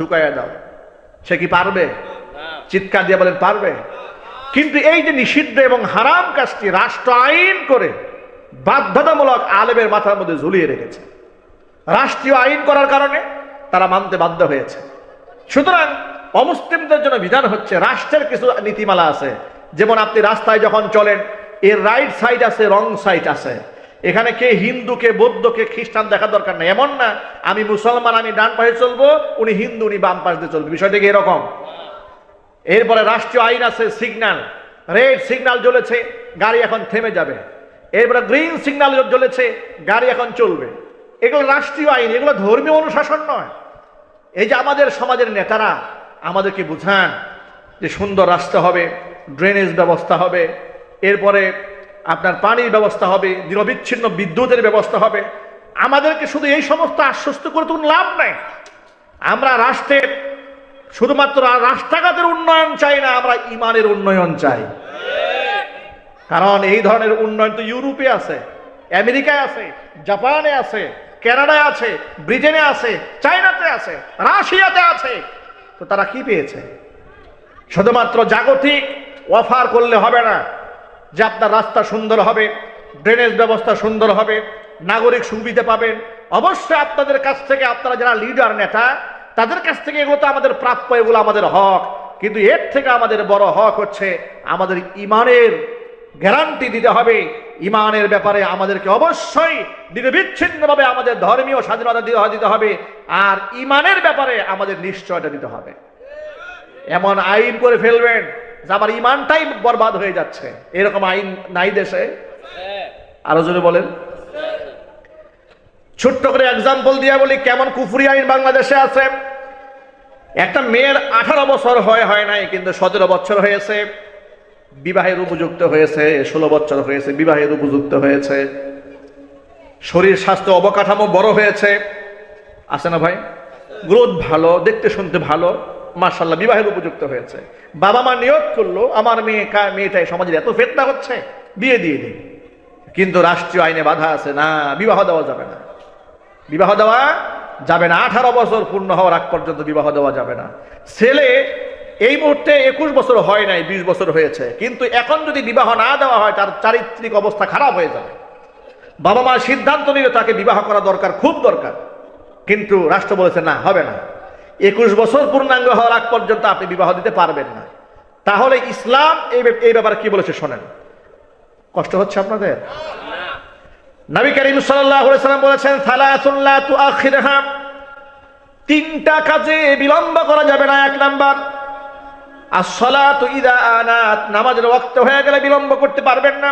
ঢুকাইয়া দাও। সে কি পারবে? চিৎকার দিয়ে বলেন, পারবে। কিন্তু এই যে নিষিদ্ধ এবং হারাম কাজটি রাষ্ট্র আইন করে বাধ্যতামূলক আলেমের মাথার মধ্যে ঝুলিয়ে রেখেছে। রাষ্ট্রীয় আইন করার কারণে তারা মানতে বাধ্য হয়েছে। সুতরাং অমুসলিমদের জন্য বিধান হচ্ছে, রাষ্ট্রের কিছু নীতিমালা আছে। যেমন আপনি রাস্তায় যখন চলেন, এর রাইট সাইড আছে রং সাইড আছে। এখানে কে হিন্দু, কে বৌদ্ধ, কে খ্রিস্টান দেখা দরকার নেই। এমন না, আমি মুসলমান, আমি ডান পাশে চলবো, উনি হিন্দু, উনি বাম পাশ দিয়ে চলবে। বিষয়টা কি এরকম? এরপরে রাষ্ট্রীয় আইন আছে, সিগন্যাল। রেড সিগন্যাল জ্বলেছে, গাড়ি এখন থেমে যাবে। এরপরে গ্রিন সিগন্যাল জ্বলেছে, গাড়ি এখন চলবে। এগুলো রাষ্ট্রীয় আইন, এগুলো ধর্মীয় অনুশাসন নয়। এই যে আমাদের সমাজের নেতারা আমাদেরকে বুঝান যে সুন্দর রাস্তা হবে ড্রেনেজ ব্যবস্থা হবে। এরপরে আপনার পানির ব্যবস্থা হবে, নিরবিচ্ছিন্ন বিদ্যুতের ব্যবস্থা হবে। আমাদেরকে শুধু এই সমস্ত আশ্বস্ত করে তো লাভ নাই। আমরা রাষ্ট্রের, শুধুমাত্র রাস্তাঘাটের উন্নয়ন চাই না, আমরা ইমানের উন্নয়ন চাই। কারণ এই ধরনের উন্নয়ন তো ইউরোপে আছে, আমেরিকায় আছে, জাপানে আছে, কানাডায় আছে, ব্রিটেনে আছে, চায়নাতে আছে, রাশিয়াতে আছে। তো তারা কি পেয়েছে? শুধুমাত্র জাগতিক অফার করলে হবে না। যে আপনার রাস্তা সুন্দর হবে ড্রেনেজ ব্যবস্থা সুন্দর হবে, নাগরিক সুবিধা পাবেন। অবশ্যই আপনাদের কাছ থেকে আপনারা যারা লিডার নেতা, তাদের কাছ থেকে এগুলো তো আমাদের প্রাপ্য, এগুলো আমাদের হক। কিন্তু এর থেকে আমাদের বড় হক হচ্ছে আমাদের ইমানের গ্যারান্টি দিতে হবে। ইমানের ব্যাপারে আমাদেরকে অবশ্যই নিরবিচ্ছিন্নভাবে আমাদের ধর্মীয় স্বাধীনতা দিতে হবে। আর ইমানের ব্যাপারে আমাদের নিশ্চয়তা দিতে হবে। এমন আইন করে ফেলবেন যে আমার ইমানটাই বরবাদ হয়ে যাচ্ছে। এরকম আইন নাই দেশে। আরও জোরে বলেন। ছোট্ট করে এক্সাম্পল দিয়ে বলি, কেমন কুফুরি আইন বাংলাদেশে আছে? একটা মেয়ের আঠারো বছর হয় হয় নাই, কিন্তু সতেরো বছর হয়েছে। বিবাহের উপযুক্ত হয়েছে, ষোলো বছর হয়েছে, বিবাহের উপযুক্ত হয়েছে। শরীর, স্বাস্থ্য অবকাঠামো বড় হয়েছে। আছে না ভাই? গ্রোথ ভালো, দেখতে শুনতে ভালো। মার্শাল্লাহ বিবাহের উপযুক্ত হয়েছে। বাবা মা নিয়োগ করল, আমার মেয়ে মেয়েটাই সমাজের এত ফেতনা হচ্ছে, বিয়ে দিয়ে দিই কিন্তু রাষ্ট্রীয় আইনে বাধা আছে, না, বিবাহ দেওয়া যাবে না। বিবাহ দেওয়া যাবে না, আঠারো বছর পূর্ণ হওয়ার আগ পর্যন্ত বিবাহ দেওয়া যাবে না। ছেলে এই মুহূর্তে একুশ বছর হয় নাই, বিশ বছর হয়েছে, কিন্তু এখন যদি বিবাহ না দেওয়া হয়, তার চারিত্রিক অবস্থা খারাপ হয়ে যাবে। বাবা মা সিদ্ধান্ত নিলে তাকে বিবাহ করা দরকার, খুব দরকার। কিন্তু রাষ্ট্র বলেছে, না, হবে না। একুশ বছর পূর্ণাঙ্গ হওয়ার আগ পর্যন্ত আপনি বিবাহ দিতে পারবেন না। তাহলে ইসলাম এই ব্যাপারে কি বলেছে শোনেন। কষ্ট হচ্ছে আপনাদের? নবী করিম সাল্লাম বলেছেন তিনটা কাজে বিলম্ব করা যাবে না, এক নাম্বার। আসসালাতু ইদা নামাজের ওয়াক্ত হয়ে গেলে বিলম্ব করতে পারবেন না।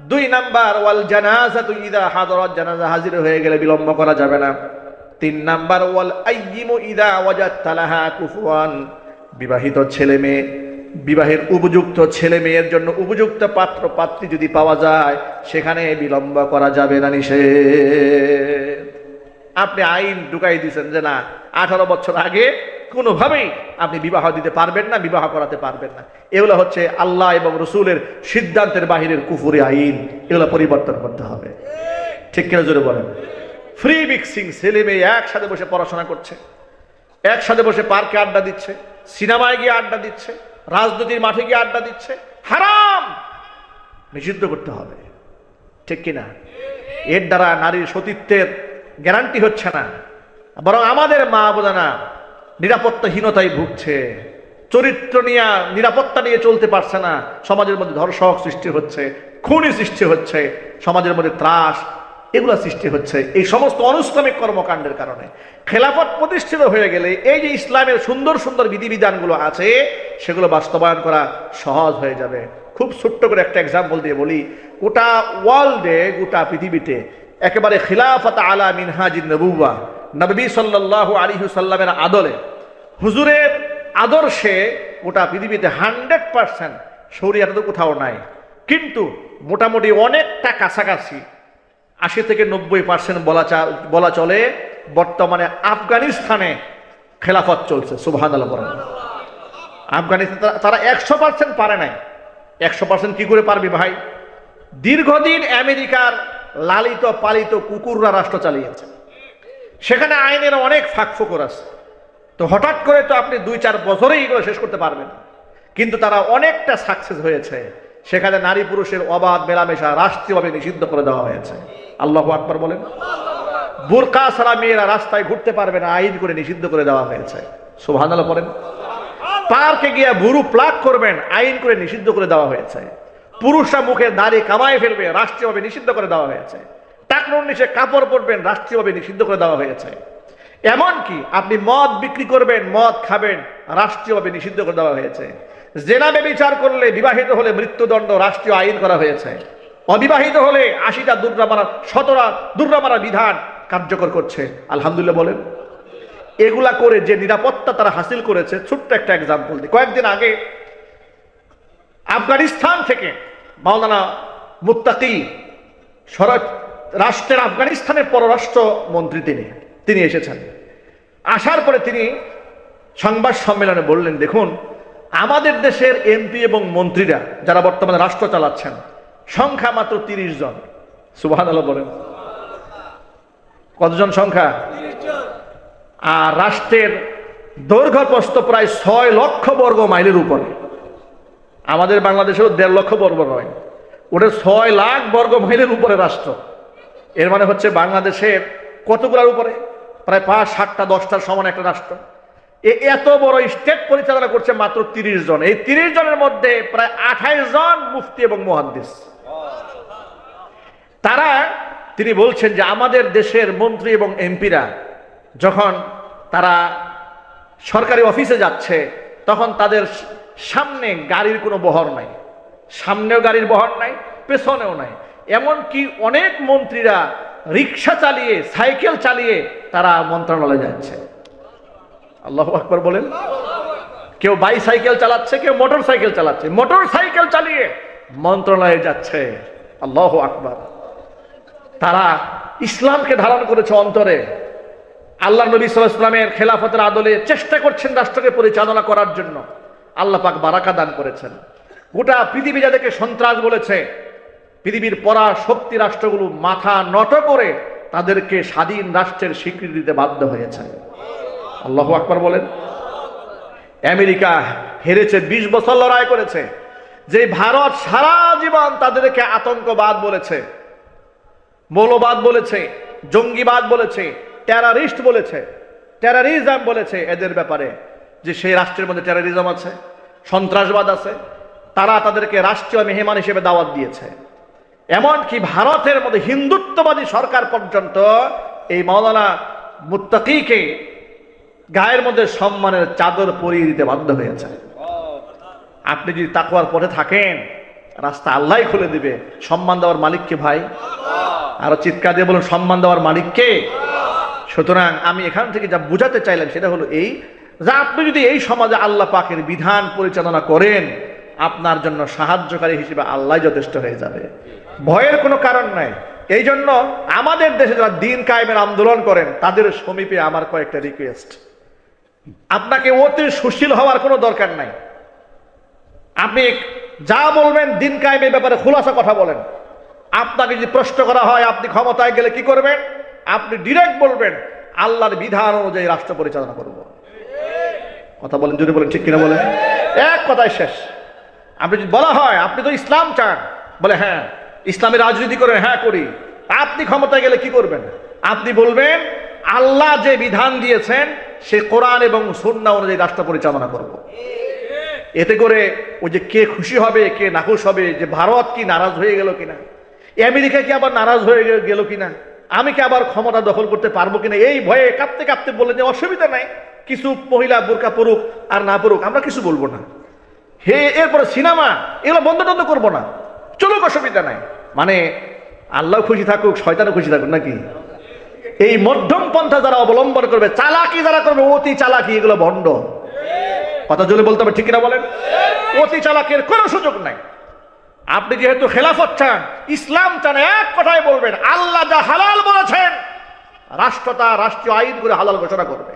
দুই নাম্বার, ওয়াল জানাজাতু ইদা হাদরাত, জানাজা হাজির হয়ে গেলে বিলম্ব করা যাবে না। তিন নাম্বার, ওয়াল আইয়িমু ইদা ওয়াজাত্তা লাহা কুফুয়ান। বিবাহিত ছেলে মেয়ে, বিবাহের উপযুক্ত ছেলে মেয়ের জন্য উপযুক্ত পাত্র, পাত্রী যদি পাওয়া যায়, সেখানে বিলম্ব করা যাবে না নিষেধ। আপনি আইন ঢুকাই দিয়েছেন যে না, আঠারো বছর আগে কোনোভাবেই আপনি বিবাহ দিতে পারবেন না, বিবাহ করাতে পারবেন না। এগুলো হচ্ছে আল্লাহ এবং রসুলের সিদ্ধান্তের বাহিরের কুফুরি আইন। এগুলো পরিবর্তন করতে হবে। ঠিক কিনা জোরে বলেন? ফ্রি মিক্সিং ছেলে মেয়ে একসাথে বসে পড়াশোনা করছে। একসাথে বসে পার্কে আড্ডা দিচ্ছে, সিনেমায় গিয়ে আড্ডা দিচ্ছে, রাজনীতির মাঠে গিয়ে আড্ডা দিচ্ছে। হারাম! নিষিদ্ধ করতে হবে। ঠিক কিনা? এর দ্বারা নারীর সতীত্বের গ্যারান্টি হচ্ছে না। বরং আমাদের মা বোঝানা নিরাপত্তাহীনতায় ভুগছে। চরিত্র নিয়ে নিরাপত্তা নিয়ে চলতে পারছে না। সমাজের মধ্যে ধর্ষক সৃষ্টি হচ্ছে, খুনি সৃষ্টি হচ্ছে, সমাজের মধ্যে ত্রাস এগুলো সৃষ্টি হচ্ছে এই সমস্ত অনুষ্কামিক কর্মকাণ্ডের কারণে। খেলাফত প্রতিষ্ঠিত হয়ে গেলে এই যে ইসলামের সুন্দর সুন্দর বিধিবিধানগুলো আছে, সেগুলো বাস্তবায়ন করা সহজ হয়ে যাবে। খুব ছোট্ট করে একটা এক্সাম্পল দিয়ে বলি। গোটা ওয়ার্ল্ডে, গোটা পৃথিবীতে একেবারে খিলাফত আলা মিনহাজিন নবুয়া নবী সাল্লাল্লাহু আলাইহি সাল্লামের আদলে, হুজুরের আদর্শে গোটা পৃথিবীতে হান্ড্রেড পার্সেন্ট শরিয়াতে তো কোথাও নাই। কিন্তু মোটামুটি অনেকটা কাছাকাছি আশি থেকে নব্বই পার্সেন্ট বলা বলা চলে, বর্তমানে আফগানিস্তানে খেলাফত চলছে সুবহান। আফগানিস্তান তারা- তারা একশো পার্সেন্ট পারে নাই। একশো পার্সেন্ট কি করে পারবি ভাই? দীর্ঘদিন আমেরিকার লালিত পালিত কুকুররা রাষ্ট্র চালিয়েছে। সেখানে আইনের অনেক ফাঁক ফোকর আছে। তো হঠাৎ করে তো আপনি দুই চার বছরেই এগুলো শেষ করতে পারবেন কিন্তু তারা অনেকটা সাকসেস হয়েছে। সেখানে নারী পুরুষের অবাধ মেলামেশা রাষ্ট্রীয়ভাবে নিষিদ্ধ করে দেওয়া হয়েছে। আল্লাহ আকবর বলেন। বোরকা ছাড়া মেয়েরা রাস্তায় ঘুরতে পারবে না, আইন করে নিষিদ্ধ করে দেওয়া হয়েছে। সুবহানাল্লাহ বলেন। পার্কে গিয়ে ভুরু প্লাক করবেন, আইন করে নিষিদ্ধ করে দেওয়া হয়েছে। পুরুষরা মুখে দাড়ি কামায় ফেলবে, রাষ্ট্রীয়ভাবে নিষিদ্ধ করে দেওয়া হয়েছে। টাকনুর নিচে কাপড় পরবেন, রাষ্ট্রীয়ভাবে নিষিদ্ধ করে দেওয়া হয়েছে। এমনকি আপনি মদ বিক্রি করবেন, মদ খাবেন, রাষ্ট্রীয়ভাবে নিষিদ্ধ করে দেওয়া হয়েছে। জেনাবে বিচার করলে, বিবাহিত হলে মৃত্যুদণ্ড, রাষ্ট্রীয় আইন করা হয়েছে। অবিবাহিত হলে আশিটা দুর্গা মারা শতরা দুর্গা মারা বিধান কার্যকর করছে। আলহামদুলিল্লাহ বলেন। এগুলা করে যে নিরাপত্তা তারা হাসিল করেছে, ছোট্ট একটা এক্সাম্পল দিই কয়েকদিন আগে আফগানিস্তান থেকে মাওলানা মুত্তাকি স্বরাজ রাষ্ট্রের আফগানিস্তানের পররাষ্ট্র মন্ত্রী তিনি তিনি এসেছেন। আসার পরে তিনি সংবাদ সম্মেলনে বললেন, দেখুন, আমাদের দেশের এমপি এবং মন্ত্রীরা যারা বর্তমানে রাষ্ট্র চালাচ্ছেন সংখ্যা মাত্র তিরিশ জন। সুবাহ বলেন। কতজন সংখ্যা? আর রাষ্ট্রের দৈর্ঘ্য প্রস্থ প্রায় ছয় লক্ষ বর্গ মাইলের উপরে। আমাদের বাংলাদেশেও দেড় লক্ষ বর্গ নয়। ওটা ছয় লাখ বর্গ মাইলের উপরে রাষ্ট্র। এর মানে হচ্ছে বাংলাদেশের কতগুলোর উপরে? প্রায় পাঁচ, সাতটা দশটার সমান একটা রাষ্ট্র। এত বড় স্টেট পরিচালনা করছে মাত্র তিরিশ জন। এই তিরিশ জনের মধ্যে প্রায় আঠাইশ জন মুফতি এবং মুহাদ্দিস। তারা তিনি বলছেন যে আমাদের দেশের মন্ত্রী এবং এমপিরা যখন তারা সরকারি অফিসে যাচ্ছে, তখন তাদের সামনে গাড়ির কোনো বহর নাই। সামনেও গাড়ির বহর নাই, পেছনেও নাই। এমনকি অনেক মন্ত্রীরা রিক্সা চালিয়ে, সাইকেল চালিয়ে তারা মন্ত্রণালয়ে যাচ্ছে। আল্লাহ আকবর বলেন। কেউ বাইসাইকেল চালাচ্ছে, কেউ মোটর সাইকেল চালাচ্ছে। মোটর সাইকেল চালিয়ে মন্ত্রণালয়ে যাচ্ছে। আল্লাহ আকবর। তারা ইসলামকে ধারণ করেছে অন্তরে। আল্লাহ নবী সাল্লাহ ইসলামের খেলাফতের আদলে চেষ্টা করছেন রাষ্ট্রকে পরিচালনা করার জন্য। আল্লাহ পাক বারাকা দান করেছেন। গোটা পৃথিবী যাদেরকে সন্ত্রাস বলেছে, পৃথিবীর পরা শক্তি রাষ্ট্রগুলো মাথা নত করে তাদেরকে স্বাধীন রাষ্ট্রের স্বীকৃতি দিতে বাধ্য হয়েছে। আল্লাহ আকবর বলেন। আমেরিকা হেরেছে, বিশ বছর লড়াই করেছে। যে ভারত সারা জীবন তাদেরকে আতঙ্কবাদ বলেছে মৌলবাদ বলেছে, জঙ্গিবাদ বলেছে টেরারিস্ট বলেছে টেরারিজম বলেছে এদের ব্যাপারে। যে সেই রাষ্ট্রের মধ্যে টেরারিজম আছে, সন্ত্রাসবাদ আছে, তারা তাদেরকে রাষ্ট্রীয় মেহমান হিসেবে দাওয়াত দিয়েছে। এমনকি ভারতের মধ্যে হিন্দুত্ববাদী সরকার পর্যন্ত এই মাওলানা মুত্তাকিকে গায়ের মধ্যে সম্মানের চাদর পরিয়ে দিতে বাধ্য হয়েছে। আপনি যদি তাকুয়ার পথে থাকেন, রাস্তা আল্লাহ খুলে দিবে। সম্মান দেওয়ার মালিককে ভাই? আরও চিৎকার দিয়ে বলুন, সম্মান দেওয়ার মালিককে সুতরাং আমি এখান থেকে যা বুঝাতে চাইলাম সেটা হলো এই, যে আপনি যদি এই সমাজে আল্লাহ পাকের বিধান পরিচালনা করেন, আপনার জন্য সাহায্যকারী হিসেবে আল্লাহ যথেষ্ট হয়ে যাবে। ভয়ের কোনো কারণ নাই। এই জন্য আমাদের দেশে যারা দিন কায়েমের আন্দোলন করেন, তাদের সমীপে আমার কয়েকটা রিকোয়েস্ট আপনাকে অতি সুশীল হওয়ার কোনো দরকার নাই। আপনি যা বলবেন দিন কায়েমের ব্যাপারে খোলাসা কথা বলেন। আপনাকে যদি প্রশ্ন করা হয়, আপনি ক্ষমতায় গেলে কি করবেন? আপনি ডিরেক্ট বলবেন, আল্লাহর বিধান অনুযায়ী রাষ্ট্র পরিচালনা করব। কথা বলেন যদি বলেন, ঠিক কিনা বলেন? এক কথায় শেষ। আপনি যদি বলা হয়, আপনি তো ইসলাম চান, বলে হ্যাঁ ইসলামের রাজনীতি করেন হ্যাঁ করি। আপনি ক্ষমতায় গেলে কি করবেন? আপনি বলবেন, আল্লাহ যে বিধান দিয়েছেন, সে কোরআন এবং সুন্না অনুযায়ী রাষ্ট্র পরিচালনা করব। এতে করে ওই যে কে খুশি হবে, কে নাখুশ হবে, যে ভারত কি নারাজ হয়ে গেল কিনা? আমেরিকা কি আবার নারাজ হয়ে গেল কিনা? আমি কি আবার ক্ষমতা দখল করতে পারব কিনা? এই ভয়ে কাঁপতে কাঁপতে বললেন যে, অসুবিধা নাই। কিছু মহিলা বোরকা পড়ুক আর না পড়ুক আমরা কিছু বলব না। হে, এরপরে সিনেমা, এগুলো বন্ধ টন্ধ করব না। চলুক, অসুবিধা নাই। মানে আল্লাহ খুশি থাকুক, শয়তানও খুশি থাকুক নাকি? এই মধ্যম পন্থা যারা অবলম্বন করবে, চালাকি যারা করবে, অতি চালাকি, এগুলো ভণ্ড। কথা জলে বলতে হবে, ঠিক কিনা বলেন? অতি চালাকের কোনো সুযোগ নাই। আপনি যেহেতু খেলাফত চান, ইসলাম চান, এক কথায় বলবেন, আল্লাহ যা হালাল বলেছেন, রাষ্ট্র তা রাষ্ট্রীয় আইন করে হালাল ঘোষণা করবে।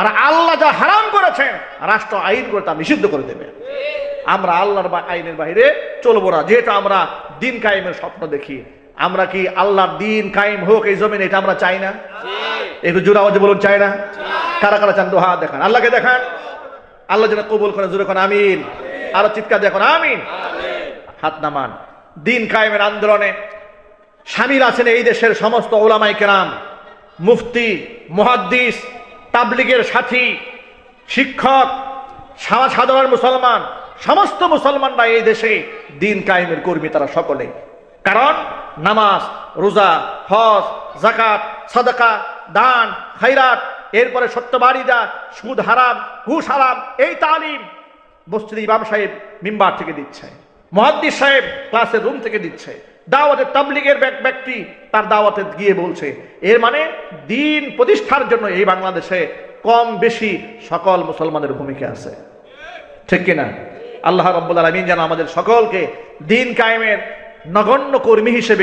আর আল্লাহ যা হারাম করেছেন, রাষ্ট্র আইন করে তা নিষিদ্ধ করে দেবে। আমরা আল্লাহর আইনের বাইরে চলবো না। যেহেতু আমরা দিন কায়েমের স্বপ্ন দেখি, আমরা কি আল্লাহর দিন কায়েম হোক এই জমিন, এটা আমরা চাই না? একটু জোর আওয়াজে বলুন, চাই না? কারা কারা চান, দোহা দেখান। আল্লাহকে দেখান। আল্লাহ যেন কবুল করে, জোরে কোন, আমিন। আরও চিৎকার দেখুন আমিন। হাত নামান। দিন কায়েমের আন্দোলনে সামিল আছেন এই দেশের সমস্ত ওলামাই কেরাম, মুফতি, মুহাদ্দিস, তাবলিগের সাথী, শিক্ষক, সাধারণ মুসলমান, সমস্ত মুসলমানরা এই দেশে দিন কায়েমের কর্মী তারা সকলে। কারণ নামাজ, রোজা, হজ জাকাত সাদাকা, দান খাইরাত এরপরে সত্যবাড়িদা সুদ হারাম, ঘুষ হারাম, এই তালিম মসজিদ ইমাম সাহেব মিম্বার থেকে দিচ্ছে। মহাদ্দিস সাহেব ক্লাসের রুম থেকে দিচ্ছে। দাওয়াতে তাবলিগের ব্যক- ব্যক্তি তার দাওয়াতে গিয়ে বলছে, এর মানে দিন প্রতিষ্ঠার জন্য এই বাংলাদেশে কম বেশি সকল মুসলমানের ভূমিকা আছে। ঠিক কিনা? আল্লাহ রব্বুল আলমিন যেন আমাদের সকলকে দিন কায়েমের নগণ্য কর্মী হিসেবে